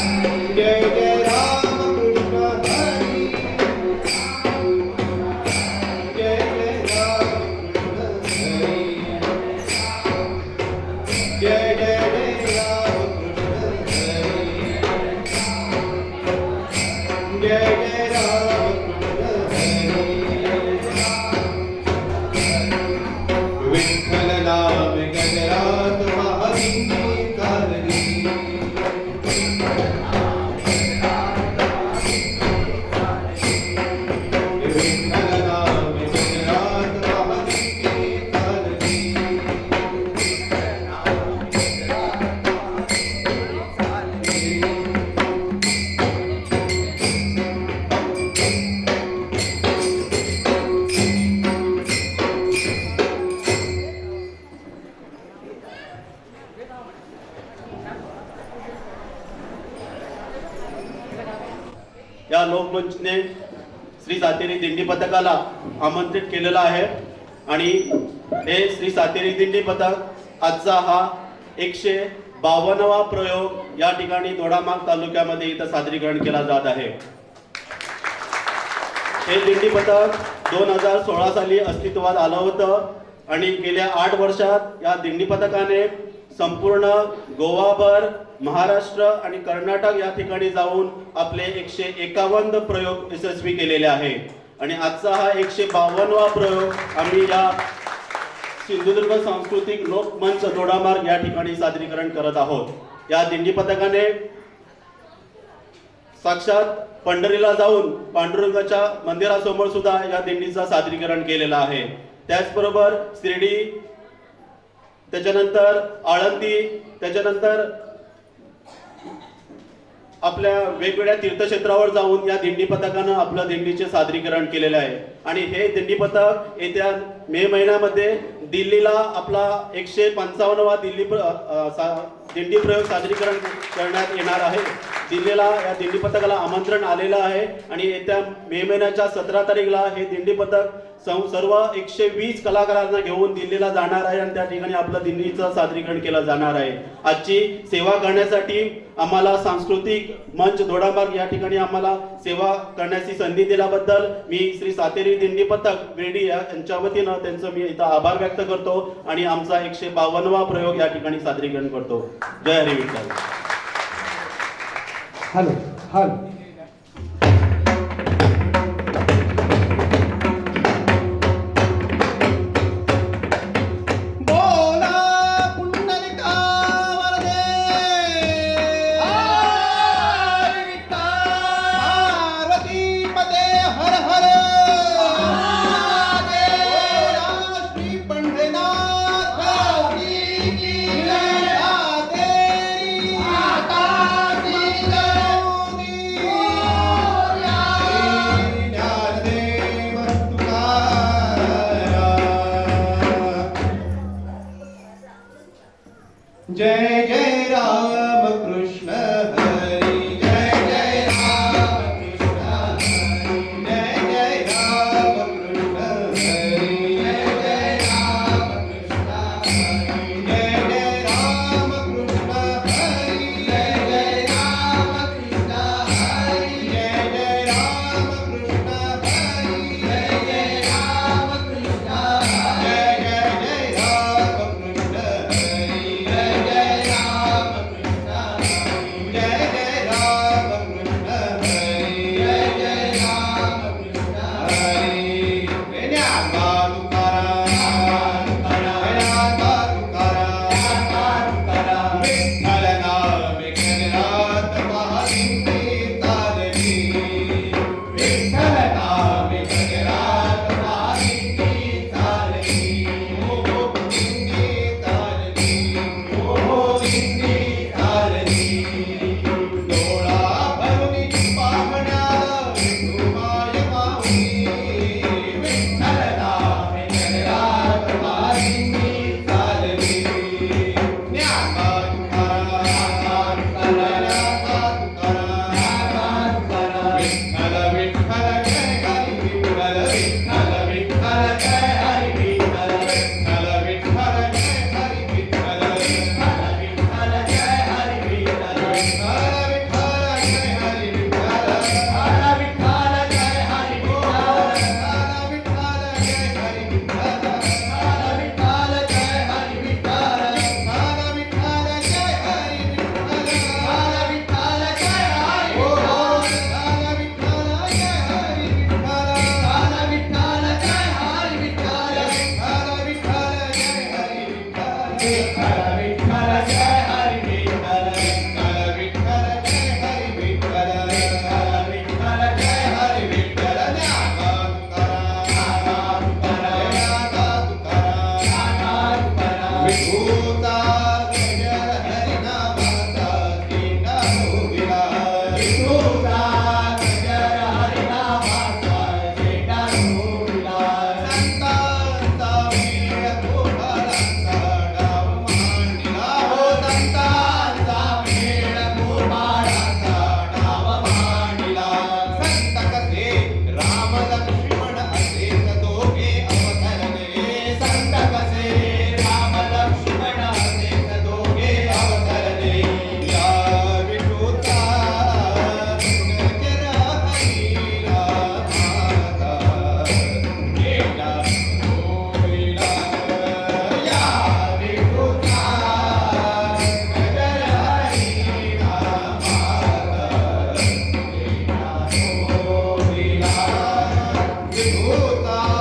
Yeah. दिंडी पथकाला आमंत्रित केलेलं आहे. आणि हे श्री सातेरी दिंडी पथक आजचा हा एकशे बावन्नवा प्रयोग या ठिकाणी दोडामाग तालुक्यामध्ये इथं सादरीकरण केला जात आहे. हे दिंडी पथक दोन हजार सोळा साली अस्तित्वात आलं होतं आणि गेल्या आठ वर्षात या दिंडी पथकाने संपूर्ण गोवाभर महाराष्ट्र आणि कर्नाटक या ठिकाणी जाऊन आपले एकशे एकावन्न प्रयोग यशस्वी केलेले आहे. आणि आजचा हा एकशे बावन्नवा प्रयोग आम्ही या सिंधुदुर्ग सांस्कृतिक लोकमंच दोडामार्ग या ठिकाणी सादरीकरण करत आहोत. या दिंडी पथकाने साक्षात पंढरीला जाऊन पांडुरंगाच्या मंदिरासमोर सुद्धा या दिंडीचा सादरीकरण केलेला आहे. त्याचबरोबर शिर्डी त्याच्यानंतर आळंदी त्याच्यानंतर आपल्या वेगवेगळ्या तीर्थक्षेत्रावर जाऊन या दिंडी पथकानं आपलं दिंडीचे सादरीकरण केलेलं आहे. आणि हे दिंडी पथक येत्या मे महिन्यामध्ये दिल्लीला आपला एकशे पंचावन्नवा दिल्ली दिंडी प्रयोग सादरीकरण करण्यात येणार आहे. दिल्लीला या दिंडी पथकाला आमंत्रण आलेलं आहे आणि येत्या मे महिन्याच्या सतरा तारीखला हे दिंडी पथक सर्व एकशे वीस कलाकारांना घेऊन दिल्लीला जाणार आहे आणि त्या ठिकाणी आपलं दिंडीचं सादरीकरण केलं जाणार आहे. आजची सेवा करण्यासाठी आम्हाला सांस्कृतिक मंच दोडामार्ग या ठिकाणी आम्हाला सेवा करण्याची संधी दिल्याबद्दल मी श्री सातेरी दिंडी पथक बेडी या- यांच्या वतीनं त्यांचं मी इथं आभार व्यक्त करतो आणि आमचा एकशे बावन्नवा प्रयोग या ठिकाणी सादरीकरण करतो. જય હરિ વિઠ્ઠલ હાલો હાલો. Bye.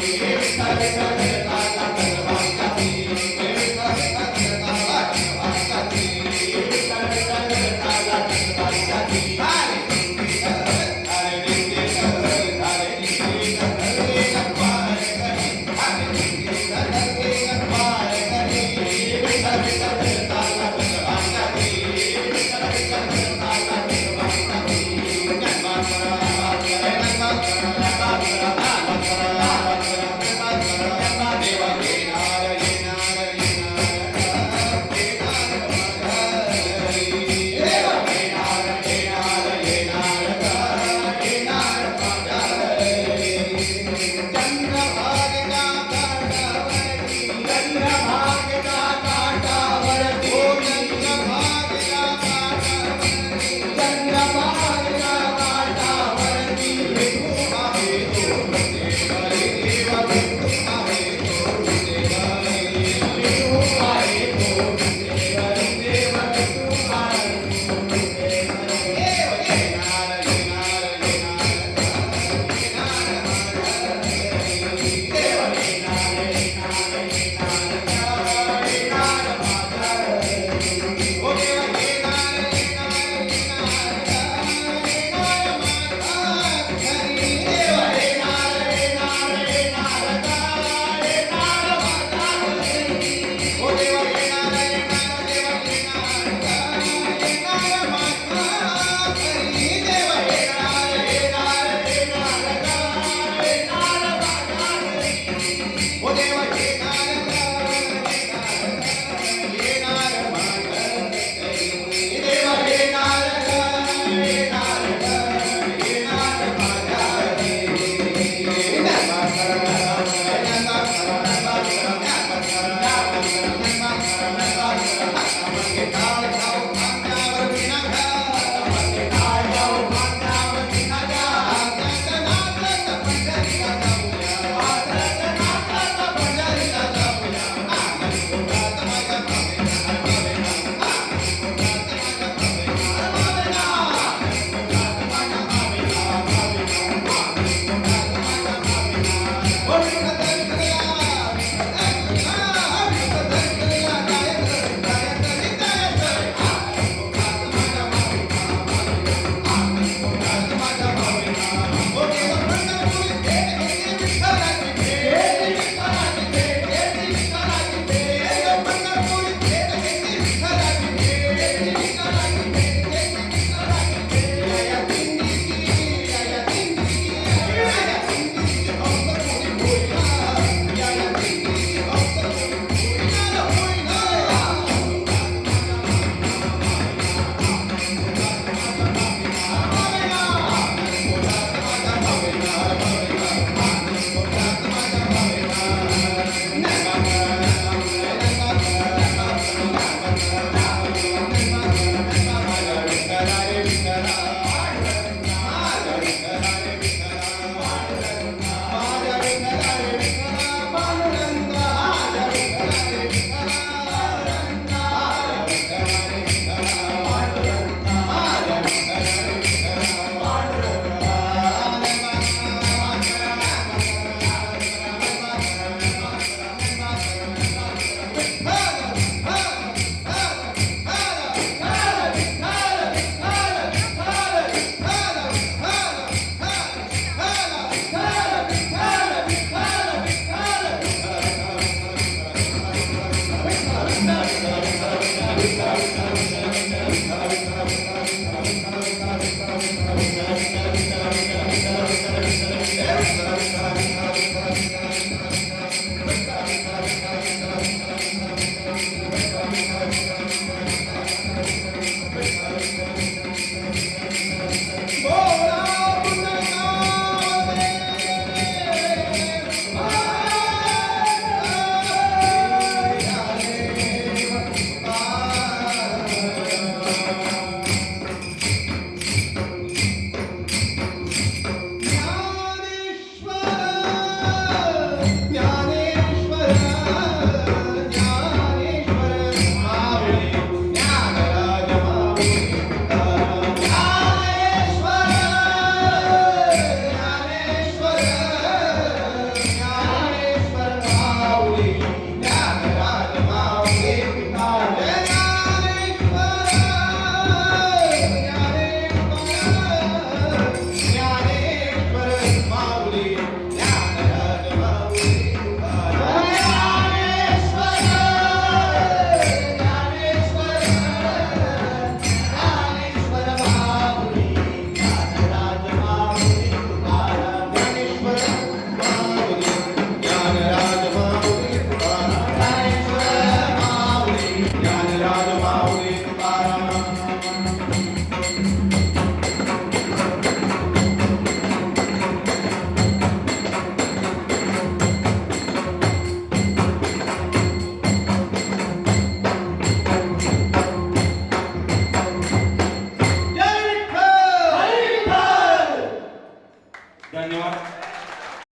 Thank you.